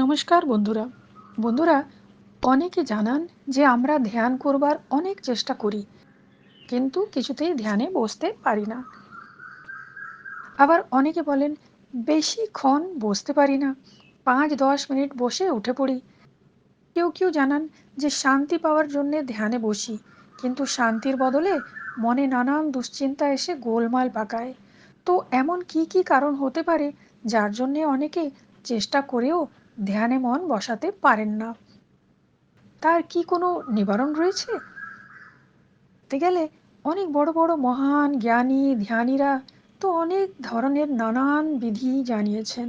নমস্কার বন্ধুরা। বন্ধুরা, অনেকে জানান যে আমরা ধ্যান করবার অনেক চেষ্টা করি, কিন্তু কিছুতেই ধ্যানে বসতে পারি না। আবার অনেকে বলেন, বেশিক্ষণ বসতে পারি না পাঁচ দশ মিনিট বসে উঠে পড়ি। কেউ কেউ জানান যে শান্তি পাওয়ার জন্যে ধ্যানে বসি, কিন্তু শান্তির বদলে মনে নানান দুশ্চিন্তা এসে গোলমাল পাকায়। তো এমন কি কি কারণ হতে পারে, যার জন্যে অনেকে চেষ্টা করেও ধ্যানে মন বসাতে পারেন না। তার কি কোনো নিবারণ রয়েছে? গেলে অনেক বড় বড় মহান জ্ঞানী, ধ্যানীরা তো অনেক ধরনের নানান বিধি জানিয়েছেন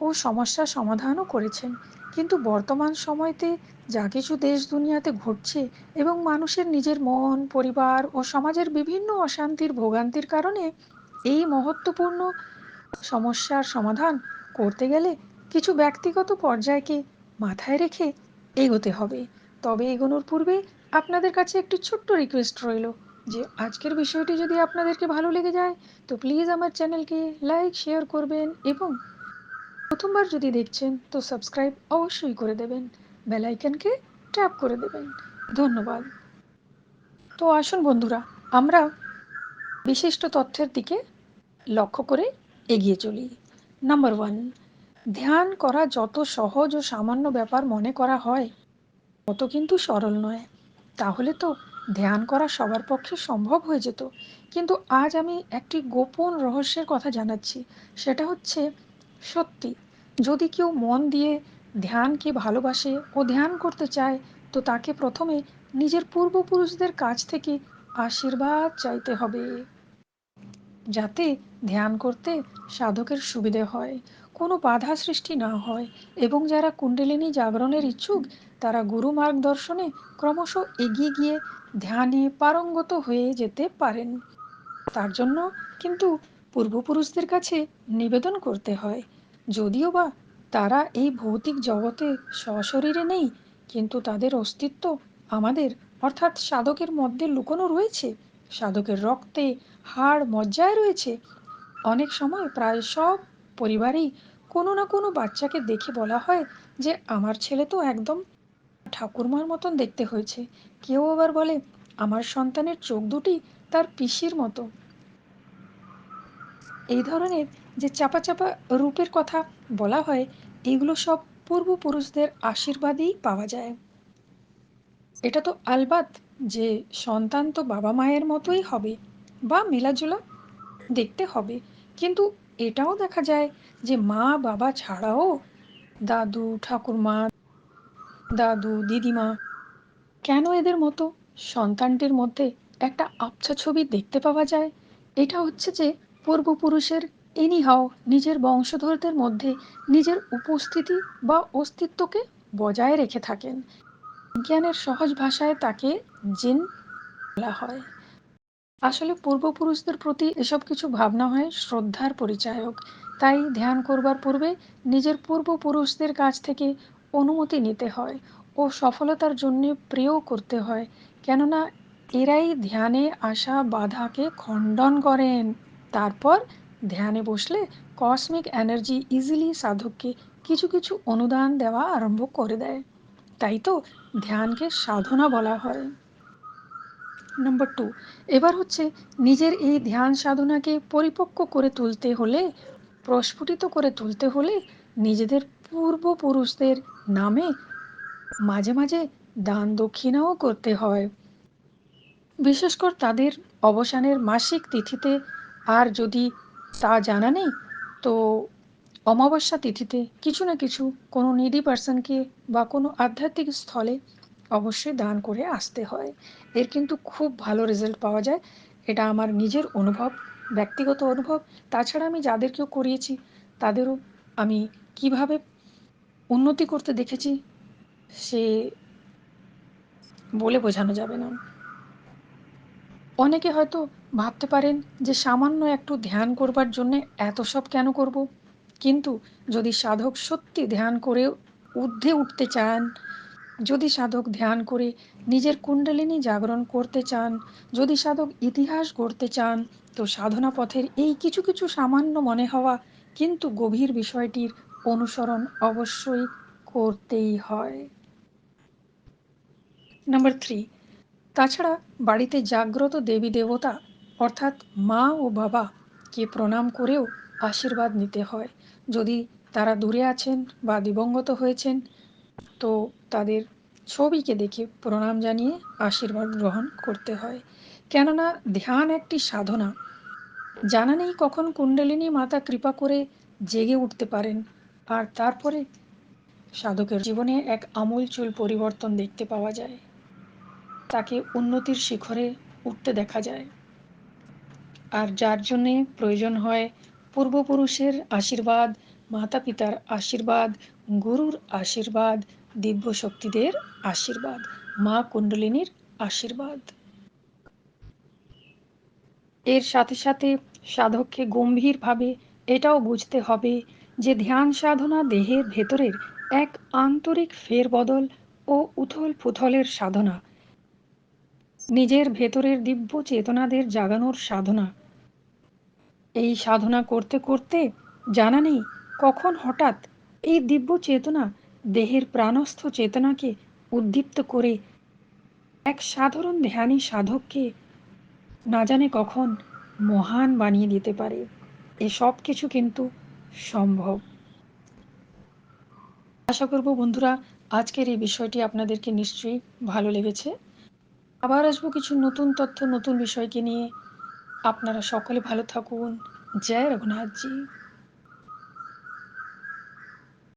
ও সমস্যার সমাধানও করেছেন। কিন্তু বর্তমান সময়তে যা কিছু দেশ দুনিয়াতে ঘটছে এবং মানুষের নিজের মন, পরিবার ও সমাজের বিভিন্ন অশান্তির ভোগান্তির কারণে এই মহত্বপূর্ণ সমস্যার সমাধান করতে গেলে কিছু ব্যক্তিগত পর্যায়কে মাথায় রেখে এগোতে হবে। তবে এগোনোর পূর্বে আপনাদের কাছে একটি ছোট্ট রিকোয়েস্ট রইল যে, আজকের বিষয়টি যদি আপনাদেরকে ভালো লেগে যায়, তো প্লিজ আমার চ্যানেলকে লাইক শেয়ার করবেন এবং প্রথমবার যদি দেখছেন, তো সাবস্ক্রাইব অবশ্যই করে দেবেন। বেলাইকনকে ট্যাপ করে দেবেন। ধন্যবাদ। তো আসুন বন্ধুরা, আমরা বিশিষ্ট তথ্যের দিকে লক্ষ্য করে এগিয়ে চলি। নাম্বার ওয়ান ধ্যান করা যত সহজ ও সামান্য ব্যাপার মনে করা হয়, তত কিন্তু সরল নয়। তাহলে তো ধ্যান করা সবার পক্ষে সম্ভব হয়ে যেত। কিন্তু আজ আমি একটি গোপন রহস্যের কথা জানাচ্ছি। সেটা হচ্ছে, সত্যি, যদি কেউ মন দিয়ে ধ্যানকে ভালোবাসে ও ধ্যান করতে চায়, তো তাকে প্রথমে নিজের পূর্বপুরুষদের কাছ থেকে আশীর্বাদ চাইতে হবে। যাতে ধ্যান করতে সাধকের সুবিধে হয়। কোনো বাধা সৃষ্টি না হয় এবং যারা কুণ্ডলিনী জাগরণের ইচ্ছুক, তারা গুরু মার্গদর্শনে ক্রমশ এগিয়ে গিয়ে ধ্যানে পারঙ্গত হয়ে যেতে পারেন। তার জন্য কিন্তু পূর্বপুরুষদের কাছে নিবেদন করতে হয়। যদিও বা তারা এই ভৌতিক জগতে সশরীরে নেই, কিন্তু তাদের অস্তিত্ব আমাদের, অর্থাৎ সাধকের মধ্যে লুকোনো রয়েছে। সাধকের রক্তে হাড় মজ্জায় রয়েছে। অনেক সময় প্রায় সব পরিবারেই কোনো না কোনো বাচ্চাকে দেখে বলা হয় যে, আমার ছেলে তো একদম ঠাকুরমার মতন দেখতে হয়েছে। কেউ আবার বলে, আমার সন্তানের চোখ দুটি তার পিসির মতো। এই ধরনের যে চাপা চাপা রূপের কথা বলা হয়, এগুলো সব পূর্বপুরুষদের আশীর্বাদেই পাওয়া যায়। এটা তো আলবাত যে, সন্তান তো বাবা মায়ের মতোই হবে বা মেলাজোলা দেখতে হবে। কিন্তু এটাও দেখা যায় যে মা, বাবা ছাড়াও দাদু, ঠাকুরমা, দাদু, দিদিমা কেন এদের মতো সন্তানটির মধ্যে একটা আবছা ছবি দেখতে পাওয়া যায়? এটা হচ্ছে যে পূর্বপুরুষের এনিহাও নিজের বংশধরদের মধ্যে নিজের উপস্থিতি বা অস্তিত্বকে বজায় রেখে থাকেন। বিজ্ঞানের সহজ ভাষায় তাকে জিন বলা হয়। আসলে পূর্বপুরুষদের প্রতি এসব কিছু ভাবনা হয় শ্রদ্ধার পরিচায়ক। তাই ধ্যান করবার পূর্বে নিজের পূর্বপুরুষদের কাছ থেকে অনুমতি নিতে হয় ও সফলতার জন্য প্রিয় করতে হয়। কেননা এরাই ধ্যানে আসা বাধাকে খণ্ডন করেন। তারপর ধ্যানে বসলে কসমিক এনার্জি ইজিলি সাধককে কিছু কিছু অনুদান দেওয়া আরম্ভ করে দেয়। তাই তো ধ্যানকে সাধনা বলা হয়। নাম্বার টু এবার হচ্ছে নিজের এই ধ্যান সাধনাকে পরিপক্ক করে তুলতে হলে, প্রস্ফুটিত করে তুলতে হলে নিজেদের পূর্বপুরুষদের নামে মাঝে মাঝে দান দক্ষিণাও করতে হয়। বিশেষ করে তাদের অবসানের মাসিক তিথিতে আর যদি তা জানা নেই, তো অমাবস্যা তিথিতে কিছু না কিছু কোনো নিডি পার্সনকে বা কোনো আধ্যাত্মিক স্থলে অবশ্যই দান করে আসতে হয়। এর কিন্তু খুব ভালো রেজাল্ট পাওয়া যায়। এটা আমার নিজের অনুভব, ব্যক্তিগত অনুভব। তাছাড়া আমি যাদেরকেও করিয়েছি, তাদেরও আমি কীভাবে উন্নতি করতে দেখেছি, সে বলে বোঝানো যাবে না। অনেকে হয়তো ভাবতে পারেন যে সামান্য একটু ধ্যান করবার জন্যে এত সব কেন করব? কিন্তু যদি সাধক সত্যি ধ্যান করে ঊর্ধ্বে উঠতে চান যদি সাধক ধ্যান করে নিজের কুণ্ডলিনী জাগরণ করতে চান, যদি সাধক ইতিহাস গড়তে চান, তো সাধনা পথের এই কিছু কিছু সামান্য মনে হওয়া কিন্তু গভীর বিষয়টির অনুসরণ অবশ্যই করতেই হয়। নাম্বার থ্রি, তাছাড়া বাড়িতে জাগ্রত দেবী দেবতা, অর্থাৎ মা ও বাবা, কে প্রণাম করেও আশীর্বাদ নিতে হয়। যদি তারা দূরে আছেন বা দিবঙ্গত হয়েছেন তো তাদের ছবিকে দেখে প্রণাম জানিয়ে আশীর্বাদ গ্রহণ করতে হয়। কেননা ধ্যান একটি সাধনা। জানা নেই কখন কুণ্ডলিনী মাতা কৃপা করে জেগে উঠতে পারেন আর তারপরে সাধকের জীবনে এক আমূল চুল পরিবর্তন দেখতে পাওয়া যায়। তাকে উন্নতির শিখরে উঠতে দেখা যায়। আর যার জন্যে প্রয়োজন হয় পূর্বপুরুষের আশীর্বাদ মাতা পিতার আশীর্বাদ, গুরুর আশীর্বাদ দিব্য শক্তিদের আশীর্বাদ। মা কুণ্ডলিনীর আশীর্বাদ। এর সাথে সাথে সাধককে গম্ভীরভাবে এটাও বুঝতে হবে যে ধ্যান সাধনা দেহের ভেতরের এক আন্তরিক ফেরবদল ও উথল পুথলের সাধনা। নিজের ভেতরের দিব্য চেতনাদের জাগানোর সাধনা। এই সাধনা করতে করতে জানা নেই কখন হঠাৎ এই দিব্য চেতনা দেহের প্রাণস্থ চেতনাকে উদ্দীপ্ত করে এক সাধারণ ধ্যানী সাধককে না জানে কখন মহান বানিয়ে দিতে পারে। এসব কিছু কিন্তু সম্ভব। আশা করব বন্ধুরা, আজকের এই বিষয়টি আপনাদেরকে নিশ্চয়ই ভালো লেগেছে। আবার আসব কিছু নতুন তথ্য, নতুন বিষয়কে নিয়ে। আপনারা সকলে ভালো থাকুন। জয় রঘুনাথজি।